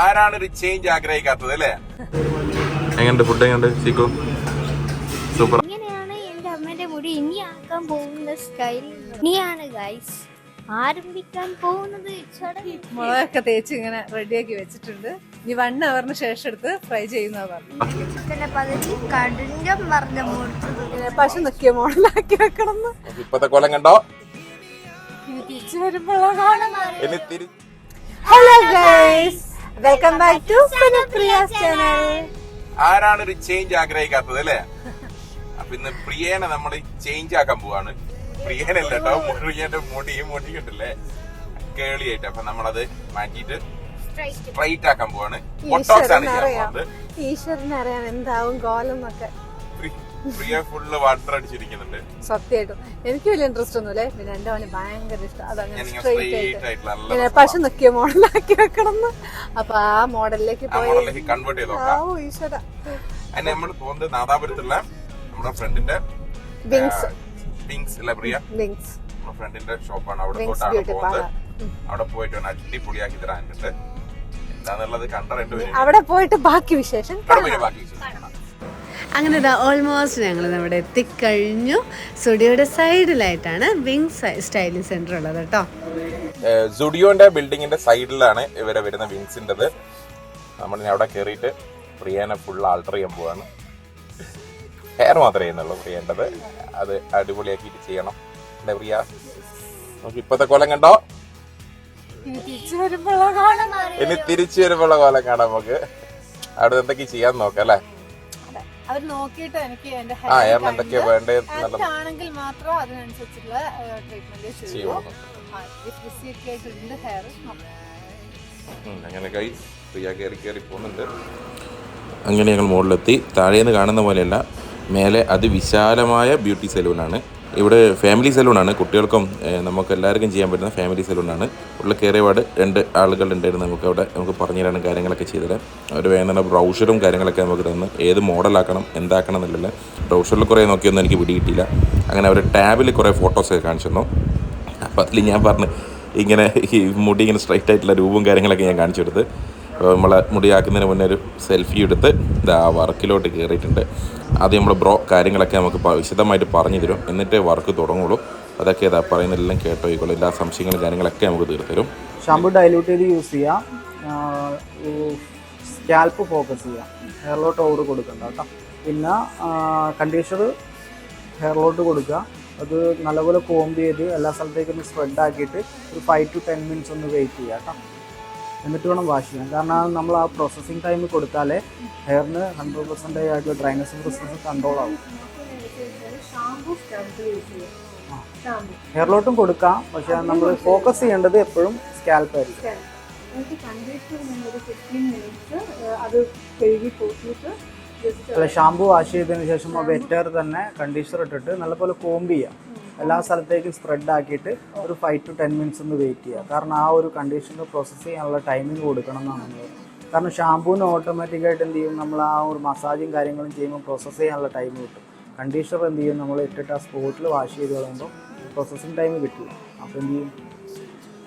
ആരാണ് ഒരു ചേഞ്ച് ആഗ്രഹിക്കാത്തത് അല്ലേ? എങ്ങനെയുണ്ട് ഫുഡ് എങ്ങനെയുണ്ട് സീക്കോ സൂപ്പർ. ഇങ്ങനെയാണ് എന്റെ അമ്മേന്റെ മുടി ഇനി ആക്കാൻ പോകുന്ന സ്റ്റൈൽ ഇനിയാണ് ഗൈസ് ആരംഭിക്കാൻ പോകുന്നത്? മുളകൊക്കെ തേച്ച് ഇങ്ങനെ റെഡിയാക്കി വെച്ചിട്ടുണ്ട്. ഇനി വൺ അവറിന് ശേഷം എടുത്ത് ഫ്രൈ ചെയ്യുന്ന പറഞ്ഞു പശു നിക്കിയ മോഡലാക്കി വെക്കണം ഇപ്പത്തെ കൊലം കണ്ടോ? തിരിച്ചു വരുമ്പോഴാണ്. Hello guys welcome back to channel ആരാണ് ഒരു ചേഞ്ച് ആഗ്രഹിക്കാത്തത് അല്ലേ? അപ്പൊ ഇന്ന് പ്രിയേനെ നമ്മൾ ചേഞ്ച് ആക്കാൻ പോവാണ്. പ്രിയനല്ല കേട്ടോ പ്രിയന്റെ മുടി ഈ മുടി കിട്ടില്ലേ കേളിയായിട്ട് അപ്പൊ നമ്മളത് മാറ്റിയിട്ട് സ്ട്രൈറ്റ് ആക്കാൻ പോവാണ്. ഈശ്വരനറിയാം എന്താവും കോലം എന്നൊക്കെ പ്രിയ ഫുള്ള് വാട്ടർ അടിച്ചിരിക്കുന്നുണ്ട്. സത്യമായിട്ടും. എനിക്ക് വലിയ ഇൻട്രസ്റ്റ് ഒന്നുമില്ലേ. പിന്നെ എന്റെ അവന് ഭയങ്കര ഇഷ്ടം. അതങ്ങനെ സ്ട്രെയിറ്റ് സ്ട്രൈറ്റ് ആയിട്ട് പശു നിക്കിയ മോഡലാക്കി വെക്കണം അപ്പൊ ആ മോഡലിലേക്ക് പോയി. കൺവേർട്ട് ചെയ്തോ ഈശ്വര. നമ്മൾ പോകുന്നത് നാദാപുരത്തുള്ള നമ്മുടെ ഫ്രണ്ടിന്റെ വിങ്സ് വിങ്സ് അല്ല പ്രിയ? വിങ്സ് നമ്മുടെ ഫ്രണ്ടിന്റെ ഷോപ്പാണ് അവിടെ പോകുന്നത്. അവിടെ പോയിട്ട് അടിപൊളിയാക്കി തരാനുണ്ട് എന്താന്നുള്ളത് കണ്ടറിയേണ്ടി വരും. അവിടെ പോയിട്ട് ബാക്കി വിശേഷം ബാക്കി വിശേഷം. അങ്ങനെ ഇതാ ഓൾമോസ്റ്റ് ഞങ്ങൾ നമ്മുടെ എത്തിക്കഴിഞ്ഞു. സ്റ്റുഡിയോയുടെ സൈഡിലായിട്ടാണ് വിങ്സ് സ്റ്റൈലിംഗ് സെന്റർ ഉള്ളത് കേട്ടോ. സുഡിയോന്റെ ബിൽഡിങ്ങിന്റെ സൈഡിലാണ് ഇവരെ വരുന്ന വിങ്സിന്റെത് നമ്മൾ അവിടെ കയറിയിട്ട് പ്രിയനെ ഫുൾ ആൾട്ടർ ചെയ്യാൻ പോവാണ്. ഹെയർ മാത്രമേ ചെയ്യുന്നുള്ളൂ പ്രിയേണ്ടത് അത് അടിപൊളിയാക്കിയിട്ട് ചെയ്യണം. അല്ലേ പ്രിയ? നമുക്ക് ഇപ്പത്തെ കോലം കണ്ടോ? ഇനി തിരിച്ചു വരുമ്പോഴുള്ള കോലം കാണാം നമുക്ക്. അവിടെ എന്തൊക്കെ ചെയ്യാൻ നോക്കാം അല്ലേ? അവർ നോക്കിയിട്ട് എനിക്ക് എന്റെ എന്തൊക്കെയാ വേണ്ടത് ആണെങ്കിൽ മാത്രം അതിനനുസരിച്ചുള്ള ട്രീറ്റ്മെന്റ് ചെയ്യുള്ളൂ. അങ്ങനെ കൈ പ്രിയ കയറി കയറി പോകുന്നുണ്ട്. അങ്ങനെ ഞങ്ങൾ മുകളിലെത്തി താഴേന്ന് കാണുന്ന പോലെയല്ല. മേലെ അതിവിശാലമായ ബ്യൂട്ടി സലൂണാണ് ഇവിടെ ഫാമിലി സലൂണാണ് കുട്ടികൾക്കും നമുക്ക് എല്ലാവർക്കും ചെയ്യാൻ പറ്റുന്ന ഫാമിലി സലൂണാണ് ഉള്ള കയറിയപാട് രണ്ട് ആളുകൾ ഉണ്ടായിരുന്നു നമുക്ക് അവിടെ നമുക്ക് പറഞ്ഞു തരാനും കാര്യങ്ങളൊക്കെ ചെയ്തുതരാം. അവർ വേണ്ട ബ്രൗഷറും കാര്യങ്ങളൊക്കെ നമുക്ക് തന്നു ഏത് മോഡലാക്കണം എന്താക്കണം എന്നുള്ളത് ബ്രൗഷറിൽ കുറേ നോക്കിയൊന്നും എനിക്ക് പിടി കിട്ടിയില്ല. അങ്ങനെ അവർ ടാബിൽ കുറേ ഫോട്ടോസൊക്കെ കാണിച്ചു തന്നു. അപ്പോൾ അതിൽ ഞാൻ പറഞ്ഞു ഇങ്ങനെ ഈ മുടി ഇങ്ങനെ സ്ട്രൈറ്റ് ആയിട്ടുള്ള രൂപവും കാര്യങ്ങളൊക്കെ ഞാൻ കാണിച്ചു കൊടുത്ത്. അപ്പോൾ നമ്മളെ മുടിയാക്കുന്നതിന് മുന്നേ ഒരു സെൽഫി എടുത്ത് ഇതാ വർക്കിലോട്ട് കയറിയിട്ടുണ്ട്. ആദ്യം നമ്മൾ ബ്രോ കാര്യങ്ങളൊക്കെ നമുക്ക് വിശദമായിട്ട് പറഞ്ഞു തരും. എന്നിട്ടേ വർക്ക് തുടങ്ങുള്ളൂ. അതൊക്കെ ഇതാ പറയുന്നതെല്ലാം കേട്ടോ ആയിക്കോളും എല്ലാ സംശയങ്ങളും കാര്യങ്ങളൊക്കെ നമുക്ക് തീർത്തരും തരും. ഷാമ്പു ഡൈലൂട്ട് ചെയ്ത് യൂസ് ചെയ്യാം. സ്കാൽപ്പ് ഫോക്കസ് ചെയ്യാം. ഹെയറിലോട്ട് ഓവർ കൊടുക്കണ്ട കേട്ടോ. പിന്നെ കണ്ടീഷണർ ഹെയറിലോട്ട് കൊടുക്കുക. അത് നല്ലപോലെ കോംബ് ചെയ്ത് എല്ലാ സ്ഥലത്തേക്കും സ്പ്രെഡ് ആക്കിയിട്ട് ഒരു ഫൈവ് ടു ടെൻ മിനിറ്റ്സ് ഒന്ന് വെയിറ്റ് ചെയ്യുക കേട്ടോ. എന്നിട്ട് വേണം വാഷ് ചെയ്യാൻ. കാരണം നമ്മൾ ആ പ്രോസസ്സിങ് ടൈം കൊടുത്താലേ ഹെയറിന് ഹൺഡ്രഡ് പെർസെന്റേജ് ആയിട്ടുള്ള ഡ്രൈനസ് പ്രോസസ് കൺട്രോൾ ആവും. ഹെയറിലോട്ടും കൊടുക്കാം. പക്ഷെ നമ്മൾ ഫോക്കസ് ചെയ്യേണ്ടത് എപ്പോഴും സ്കാൽപ്പ് ആയിരിക്കും. അല്ല ഷാമ്പു വാഷ് ചെയ്തതിന് ശേഷം വെറ്റർ തന്നെ കണ്ടീഷണർ ഇട്ടിട്ട് നല്ലപോലെ കോംബ് ചെയ്യാം. എല്ലാ സ്ഥലത്തേക്കും സ്പ്രെഡ് ആക്കിയിട്ട് ഒരു ഫൈവ് ടു ടെൻ മിനിറ്റ്സ് ഒന്ന് വെയിറ്റ് ചെയ്യുക കാരണം ആ ഒരു കണ്ടീഷണർ പ്രോസസ്സ് ചെയ്യാനുള്ള ടൈമിംഗ് കൊടുക്കണം എന്നാണ് നമ്മൾ കാരണം ഷാമ്പൂവിന് ഓട്ടോമാറ്റിക്കായിട്ട് എന്ത് ചെയ്യും? നമ്മൾ ആ ഒരു മസാജും കാര്യങ്ങളും ചെയ്യുമ്പോൾ പ്രോസസ്സ് ചെയ്യാനുള്ള ടൈം കിട്ടും. കണ്ടീഷണർ എന്ത് ചെയ്യും? നമ്മൾ ഇട്ടിട്ട് ആ സ്പോട്ടിൽ വാഷ് ചെയ്ത് കളയുമ്പോൾ പ്രോസസ്സിങ് ടൈം കിട്ടില്ല. അപ്പോൾ എന്ത് ചെയ്യും?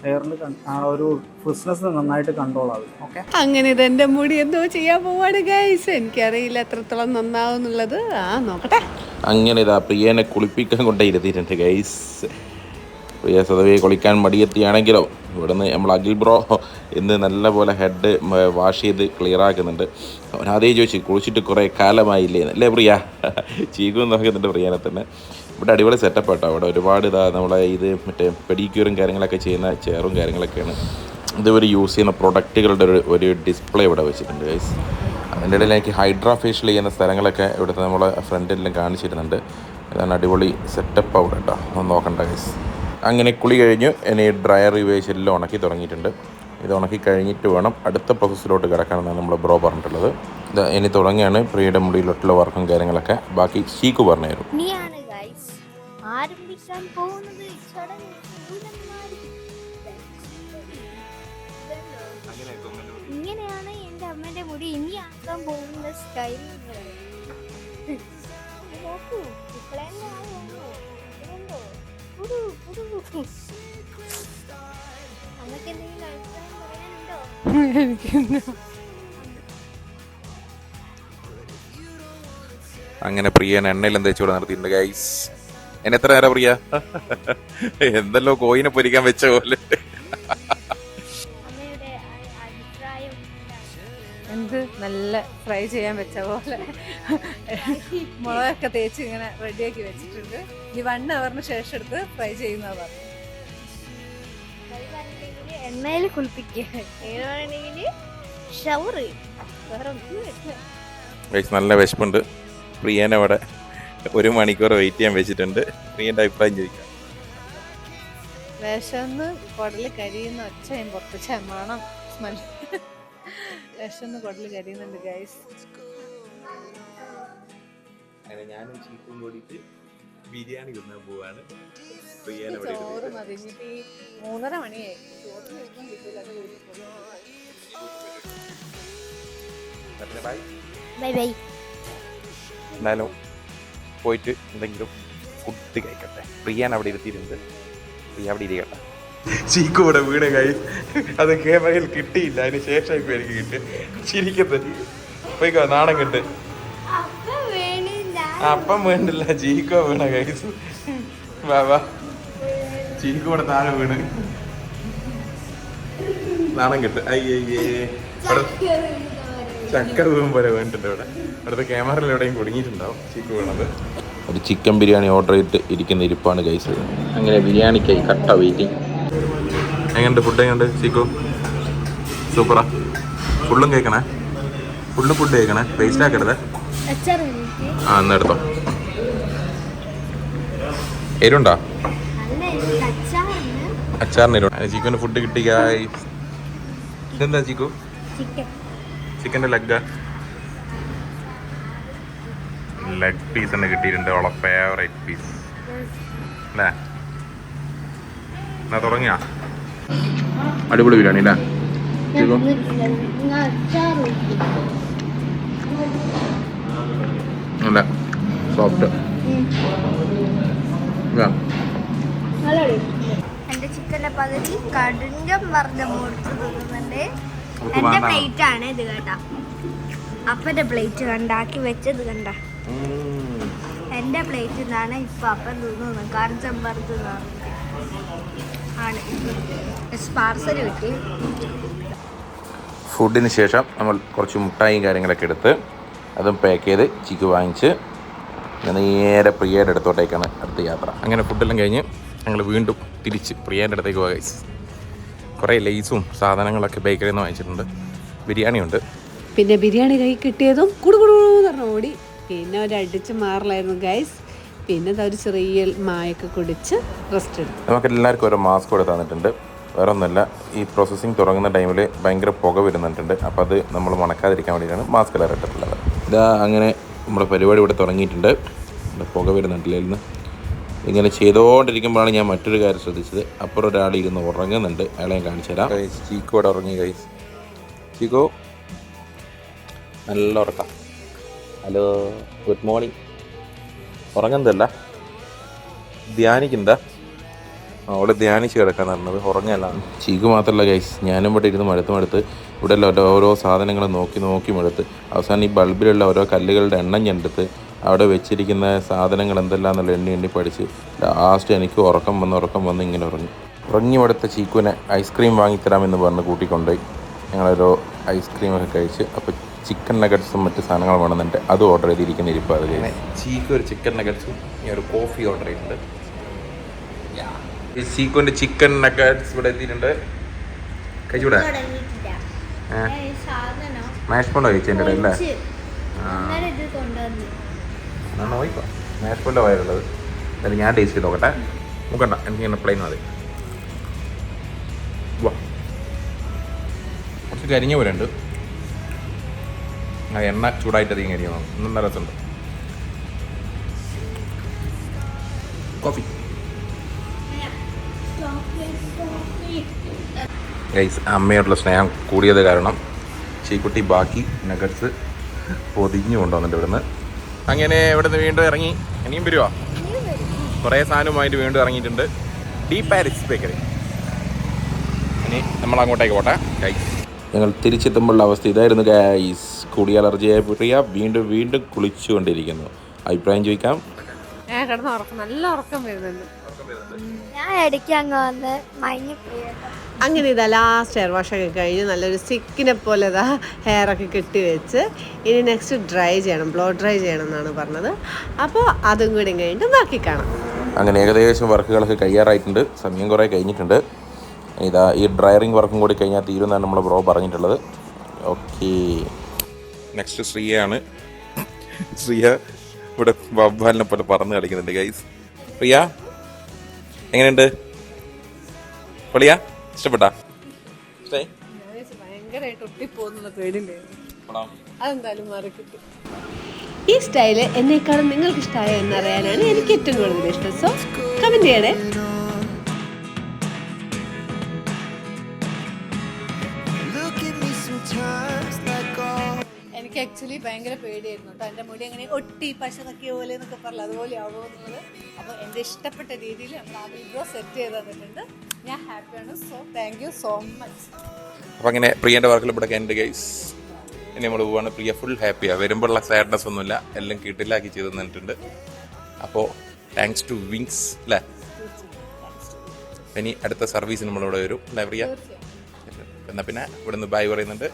ഹെയറിന് ആ ഒരു ഫ്രിസ്നെസ് നന്നായിട്ട് കൺട്രോൾ ആകും. ഓക്കെ അങ്ങനെ ഇത് എന്റെ മുടി എന്തോ ചെയ്യാൻ പോവാണ് ഗൈസ് എനിക്കറിയില്ല എത്രത്തോളം നന്നാവും എന്നുള്ളത് ആ നോക്കട്ടെ. അങ്ങനെ ഇതാ പ്രിയനെ കുളിപ്പിക്കാൻ കൊണ്ടേ ഇരുത്തിയിട്ടുണ്ട് ഗൈസ് പ്രിയ സദവിയെ കുളിക്കാൻ മടിയെത്തിയാണെങ്കിലോ ഇവിടുന്ന് നമ്മൾ അഖിൽ ബ്രോ ഇന്ന് നല്ലപോലെ ഹെഡ് വാഷ് ചെയ്ത് ക്ലിയർ ആക്കുന്നുണ്ട്. അവൻ അതേ ചോദിച്ചു കുളിച്ചിട്ട് കുറേ കാലമായില്ലേ അല്ലേ പ്രിയ? ചീകും നോക്കുന്നുണ്ട് പ്രിയനെ തന്നെ. ഇവിടെ അടിപൊളി സെറ്റപ്പ് കേട്ടോ അവിടെ ഒരുപാട് ഇതാ നമ്മളെ ഇത് മറ്റേ പെഡിക്യൂറും കാര്യങ്ങളൊക്കെ ചെയ്യുന്ന ചെയറും കാര്യങ്ങളൊക്കെയാണ്. ഇത് ഇതുവരെ യൂസ് ചെയ്യുന്ന പ്രൊഡക്റ്റുകളുടെ ഒരു ഒരു ഡിസ്പ്ലേ ഇവിടെ വെച്ചിട്ടുണ്ട് ഗൈസ് അതിന്റെ ഇടയിൽ എനിക്ക് ഹൈഡ്രാ ഫേഷ്യൽ ചെയ്യുന്ന സ്ഥലങ്ങളൊക്കെ ഇവിടുത്തെ നമ്മളെ ഫ്രണ്ടിലും കാണിച്ചിരുന്നുണ്ട് അതാണ് അടിപൊളി സെറ്റപ്പ് അവിടെ കേട്ടോ ഒന്ന് നോക്കണ്ട ഗൈസ് അങ്ങനെ കുളി കഴിഞ്ഞ്. ഇനി ഡ്രയർ ഉപയോഗിച്ച് എല്ലാം ഉണക്കി തുടങ്ങിയിട്ടുണ്ട്. ഇത് ഉണക്കി കഴിഞ്ഞിട്ട് വേണം അടുത്ത പ്രോസസ്സിലോട്ട് കിടക്കാനെന്നാണ് നമ്മൾ ബ്രോ പറഞ്ഞിട്ടുള്ളത്. ഇത് ഇനി തുടങ്ങിയാണ് പ്രിയയുടെ മുടിയിലോട്ടുള്ള വർക്കും കാര്യങ്ങളൊക്കെ. ബാക്കി ഷീക്ക് പറഞ്ഞു ആരംഭിക്കാൻ പോകുന്നത് ചടങ്ങ്. ഇങ്ങനെയാണ് എന്റെ അമ്മേന്റെ മുടി. ഇനി ആക്കാൻ പോകുന്ന സ്റ്റൈൽ നോക്കൂ എന്തെങ്കിലും അഭിപ്രായം പറയാനുണ്ടോ? അങ്ങനെ പ്രിയൻ എണ്ണയിലും വെച്ചുകൂടെ നിർത്തിയിട്ടുണ്ട് ഗൈസ് എന്നെ എത്ര നേരം പ്രിയ എന്തല്ലോ കോയിനെ പൊരിക്കാൻ വെച്ച പോലെ. എന്ത് നല്ല ഫ്രൈ ചെയ്യാൻ വെച്ച പോലെ. മുളകൊക്കെ തേച്ച് ഇങ്ങനെ റെഡിയാക്കി വെച്ചിട്ടുണ്ട്. ഈ വൺ അവറിന് ശേഷം എടുത്ത് ഫ്രൈ ചെയ്യുന്നതാണ് പറഞ്ഞു എണ്ണയിൽ കുളിപ്പിക്കുക. നല്ല വിശപ്പുണ്ട്. പ്രിയനെ അവിടെ ഒരു മണിക്കൂർ വെയിറ്റ് ചെയ്യാൻ വെച്ചിട്ടുണ്ട്. നീ എന്റെ അഭിപ്രായം ചോദിക്കാം. വിഷന്ന് കുടൽ കരിയുന്ന ഒച്ചയും പുറത്ത് ചെമ്മണം സ്മെൽ വിഷന്ന് കുടൽ കരിയുന്നുണ്ട് ഗൈസ് ഞാനും ചീപ്പും കൂടിയിട്ട് ബിരിയാണി തിന്നാൻ പോവാണ്. ചോറ് മതി ഇനിയിപ്പോ ഈ മൂന്നര മണിയായി. ചോറ് കഴിക്കാൻ കിട്ടില്ല അത് വീട്ടിൽ പോയി. ബൈ ബൈ എന്നാലും പോയിട്ട് എന്തെങ്കിലും ഫുഡ് കഴിക്കട്ടെ. പ്രിയാൻ അവിടെ ഇരുത്തിയിട്ടുണ്ട്. പ്രിയ അവിടെ ഇരിക്കട്ടെ. ചീക്കൂടെ വീണ് കൈ. അത് ക്യാമറയിൽ കിട്ടിയില്ല. അതിന് ശേഷം ഇപ്പൊ എനിക്ക് കിട്ടി. ചിരിക്കുന്നത് പോയിക്കോ നാണം കിട്ട്. അപ്പൊ വേണില്ല. അപ്പം വേണ്ടില്ല ചീക്കോ വീണ കൈസ് ബാബാ ചീക്കൂടെ ചീക്കു താഴെ വീണ്. നാണം കിട്ട്. അയ്യേ ചക്കര പോലെ വേണ്ടിട്ടുണ്ട് ഇവിടെ. അടുത്ത ക്യാമറയിൽ എവിടെയും കുടുങ്ങിയിട്ടുണ്ടാവും. ചിക്ക് വേണത്. ഒരു ചിക്കൻ ബിരിയാണി ഓർഡർ ചെയ്തിട്ട് ഇരിക്കുന്ന ഇരിപ്പാണ് കൈസ് അങ്ങനെ ബിരിയാണിക്കായി കട്ട വെയിറ്റിംഗ് എങ്ങനെയുണ്ട് ഫുഡ് എങ്ങനെയുണ്ട് ചിക്കു? സൂപ്പറാ. ഫുള്ളും കേൾക്കണേ ഫുള്ള് ഫുഡ് കേൾക്കണേ വേസ്റ്റ് ആക്കരുത്. ആ എന്നാ എടുത്തോ. എരുണ്ടോ അച്ചാറിന് എരു ചിക്കന് ഫുഡ് കിട്ടി. ഇതെന്താ ചിക്കു? ചിക്കൻ. ചിക്കന്റെ ലെഗ് ലെഗ് പീസ് തന്നെ കിട്ടിയിട്ടുണ്ട്. അവളെ ഫേവറേറ്റ് പീസ് അല്ലേ? എന്നാ തുടങ്ങിയാ അടിപൊളി ബിരിയാണി അല്ലേ? അല്ല? സോഫ്റ്റ് എന്റെ ചിക്കന്റെ പകുതി കടുങ്കം പറഞ്ഞ മുറിച്ച് തിന്നുന്നുണ്ട്. എന്റെ പ്ലേറ്റ് ആണ് ഇത് കേട്ടാ. അപ്പന്റെ പ്ലേറ്റ് കണ്ടാക്കി വെച്ചത് കണ്ട. എന്റെ പ്ലേറ്റ് നിന്നാണ് ഇപ്പൊ അപ്പൻ തിന്നുന്നത് കറിച്ചമ്പറത്ത് ആണ്. പാർസൽ കിട്ടി. ഫുഡിന് ശേഷം നമ്മൾ കുറച്ച് മുട്ടായും കാര്യങ്ങളൊക്കെ എടുത്ത് അതും പാക്ക് ചെയ്ത് ചിക്ക് വാങ്ങിച്ച് നേരെ പ്രിയയുടെ അടുത്തോട്ടേക്കാണ് അടുത്ത യാത്ര. അങ്ങനെ ഫുഡെല്ലാം കഴിഞ്ഞ് ഞങ്ങൾ വീണ്ടും തിരിച്ച് പ്രിയേന്റെ അടുത്തേക്ക് പോകാം. കുറേ ലേസും സാധനങ്ങളൊക്കെ ബേക്കറിയിൽ നിന്ന് വാങ്ങിച്ചിട്ടുണ്ട്. ബിരിയാണി ഉണ്ട് പിന്നെ ബിരിയാണി കൈ കിട്ടിയതും കുടുകുടു പറഞ്ഞ് ഓടി. പിന്നെ ഒരു അടിച്ച് മാറലായിരുന്നു ഗൈസ് പിന്നെ ഒരു ചെറിയ മായൊക്കെ കുടിച്ച് റെസ്റ്റ് എടുത്തു. നമുക്ക് എല്ലാവർക്കും ഓരോ മാസ്ക് കൂടെ തന്നിട്ടുണ്ട്. വേറെ ഒന്നുമല്ല ഈ പ്രോസസ്സിങ് തുടങ്ങുന്ന ടൈമിൽ ഭയങ്കര പുക വരുന്നുണ്ട്. അപ്പോൾ അത് നമ്മൾ മണക്കാതിരിക്കാൻ വേണ്ടിയിട്ടാണ് മാസ്ക് എല്ലാം ഇട്ടിട്ടുള്ളത്. ഇതാ അങ്ങനെ നമ്മുടെ പരിപാടി ഇവിടെ തുടങ്ങിയിട്ടുണ്ട്. പുക വരുന്നുണ്ടല്ലേ ഇന്ന് ഇങ്ങനെ ചെയ്തുകൊണ്ടിരിക്കുമ്പോഴാണ് ഞാൻ മറ്റൊരു കാര്യം ശ്രദ്ധിച്ചത്. അപ്പുറം ഒരാൾ ഇരുന്ന് ഉറങ്ങുന്നുണ്ട്. അയാളെ ഞാൻ കാണിച്ചു തരാം. ചീക്കോ അവിടെ ഉറങ്ങി കൈസ് ചീക്കോ. നല്ല ഉറക്കാം. ഹലോ ഗുഡ് മോർണിംഗ് ഉറങ്ങുന്നതല്ല ധ്യാനിക്കുന്നതാ അവിടെ ധ്യാനിച്ച് കിടക്കാൻ പറഞ്ഞത് ഉറങ്ങല്ല ചീക്ക് മാത്രമല്ല ഗൈസ് ഞാനും ഇവിടെ ഇരുന്ന് മടുത്ത് മടുത്ത് ഇവിടെ ഓരോ സാധനങ്ങൾ നോക്കി നോക്കി മടുത്ത്. അവസാനം ഈ ബൾബിലുള്ള ഓരോ കല്ലുകളുടെ എണ്ണം ഞെടുത്ത് അവിടെ വെച്ചിരിക്കുന്ന സാധനങ്ങൾ എന്തെല്ലാന്നുള്ള എണ്ണി എണ്ണി പഠിച്ച് ലാസ്റ്റ് എനിക്ക് ഉറക്കം വന്ന് ഉറക്കം വന്ന് ഇങ്ങനെ ഉറങ്ങി. ഉറങ്ങി മടുത്ത ചീക്കുവിനെ ഐസ്ക്രീം വാങ്ങിത്തരാമെന്ന് പറഞ്ഞ് കൂട്ടിക്കൊണ്ടുപോയി. ഞങ്ങളൊരു ഐസ്ക്രീമൊക്കെ കഴിച്ച് അപ്പോൾ ചിക്കൻ നഗറ്റ്സും മറ്റ് സാധനങ്ങളും വേണമെന്നുണ്ട് അത് ഓർഡർ ചെയ്തിരിക്കുന്ന ഇരിപ്പോൾ അത് പിന്നെ ചീക്ക് ഒരു ചിക്കൻ നഗറ്റ്സും ഞാൻ ഒരു കോഫി ഓർഡർ ചെയ്തിട്ടുണ്ട് ഈ ചീക്കോന്റെ ചിക്കൻ നഗറ്റ്സ് ഇവിടെ എത്തിയിട്ടുണ്ട്. കഴിച്ചൂടെ മാഷ് പോണ്ടോ കഴിച്ചതിന്റെ ഇടയിൽ അല്ലേ? പൊരിച്ച് ഇത് നോക്കിക്കോ വയറുള്ളത്. എന്തായാലും ഞാൻ ടേസ്റ്റ് ചെയ്ത് നോക്കട്ടെ. നോക്കണ്ട എനിക്ക് പ്ലെയിൻ മതി. വാ കുറച്ച് കരിഞ്ഞ പോലെ ഉണ്ട്. ആ എണ്ണ ചൂടായിട്ട് അധികം കരിഞ്ഞു നല്ല രസമുണ്ട്. കോഫി ഗൈസ് അമ്മയോടുള്ള സ്നേഹം കൂടിയത് കാരണം ചീക്കുട്ടി ബാക്കി നഗറ്റ്സ് പൊതിഞ്ഞു കൊണ്ടുവന്നിട്ട് ഇവിടുന്ന് അങ്ങനെ ഇവിടെ നിന്ന് വീണ്ടും ഇറങ്ങി. ഇനിയും വരുവാ? കുറേ സാധനവുമായിട്ട് വീണ്ടും ഇറങ്ങിയിട്ടുണ്ട്. Deep Paris bakery. ഇനി നമ്മൾ അങ്ങോട്ടേക്ക് പോട്ടെ. ഗൈസ് ഞങ്ങൾ തിരിച്ചെത്തുമ്പോഴുള്ള അവസ്ഥ ഇതായിരുന്നു ഗൈസ് കൂടി അലർജിയായ പ്രിയ വീണ്ടും വീണ്ടും കുളിച്ചുകൊണ്ടിരിക്കുന്നു. അഭിപ്രായം ചോദിക്കാം. ഞാൻ കിടന്ന് ഉറക്കം. നല്ല ഉറക്കം വരുന്നുണ്ട്. ഞാൻ ഇടയ്ക്ക് അങ്ങ് വന്ന് മഞ്ഞ് അങ്ങനെ ഇതാ ലാസ്റ്റ് ഹെയർ വാഷ് ഒക്കെ കഴിഞ്ഞ് നല്ലൊരു സിക്കിനെ പോലെ ഇതാ ഒക്കെ കെട്ടി വെച്ച് ഇനി നെക്സ്റ്റ് ഡ്രൈ ചെയ്യണം ബ്ലോ ഡ്രൈ ചെയ്യണം എന്നാണ് പറഞ്ഞത്. അപ്പോൾ അതും കൂടി കഴിഞ്ഞിട്ട് ബാക്കി കാണാം. അങ്ങനെ ഏകദേശം വർക്കുകളൊക്കെ കഴിയാറായിട്ടുണ്ട്. സമയം കുറേ കഴിഞ്ഞിട്ടുണ്ട്. ഇതാ ഈ ഡ്രയറിങ് വർക്കും കൂടി കഴിഞ്ഞാൽ തീരുമെന്നാണ് നമ്മൾ ബ്രോ പറഞ്ഞിട്ടുള്ളത്. Okay next ശ്രീയാണ്. ശ്രീയ ഇവിടെ വവ്വാലിനെ പോലെ പറന്ന് കളിക്കുന്നുണ്ട് ഗൈസ് പ്രിയ എങ്ങനെയുണ്ട്? പൊളിയാ? ഇഷ്ടപ്പെട്ടാ? ഇഷ്ടായി? ഈ സ്റ്റൈൽ എന്നെക്കാളും നിങ്ങൾക്ക് ഇഷ്ടമായോ എന്നറിയാനാണ് എനിക്ക് ഏറ്റവും കൂടുതൽ ഇഷ്ടം. സോ കമന്റ് ചെയ്യണേ. എനിക്ക് ആക്ച്വലി ഭയങ്കര പേടിയായിരുന്നു കേട്ടോ. എന്റെ മുടി അങ്ങനെ ഒട്ടി പശ നക്കിയ പോലെ എന്നൊക്കെ പറഞ്ഞു അതുപോലെ ആവുമോ എന്നുള്ളത്. അപ്പോൾ എന്റെ ഇഷ്ടപ്പെട്ട രീതിയിൽ നമ്മൾ ആ വീഡിയോ സെറ്റ് ചെയ്ത് തന്നിട്ടുണ്ട്. ഞാൻ ഹാപ്പിയാണ് so thank you so much അപ്പോൾ അങ്ങനെ പ്രിയന്റെ വർക്കിൽ ഇവിടെ എന്റെ ഗൈസ് ഇനി നമ്മൾ പോവാണ്. പ്രിയ ഫുൾ ഹാപ്പിയാണ് വരുമ്പോഴുള്ള സാഡ്നെസ് ഒന്നുമില്ല. എല്ലാം കിട്ടില്ലാക്കി ചെയ്ത് തന്നിട്ടുണ്ട്. അപ്പോൾ താങ്ക്സ് ടു വിങ്സ് അല്ലേ ഇനി അടുത്ത സർവീസ് നമ്മളിവിടെ വരും. അല്ലേ പ്രിയ? എന്നാൽ പിന്നെ ഇവിടുന്ന് ബൈ പറയുന്നുണ്ട്.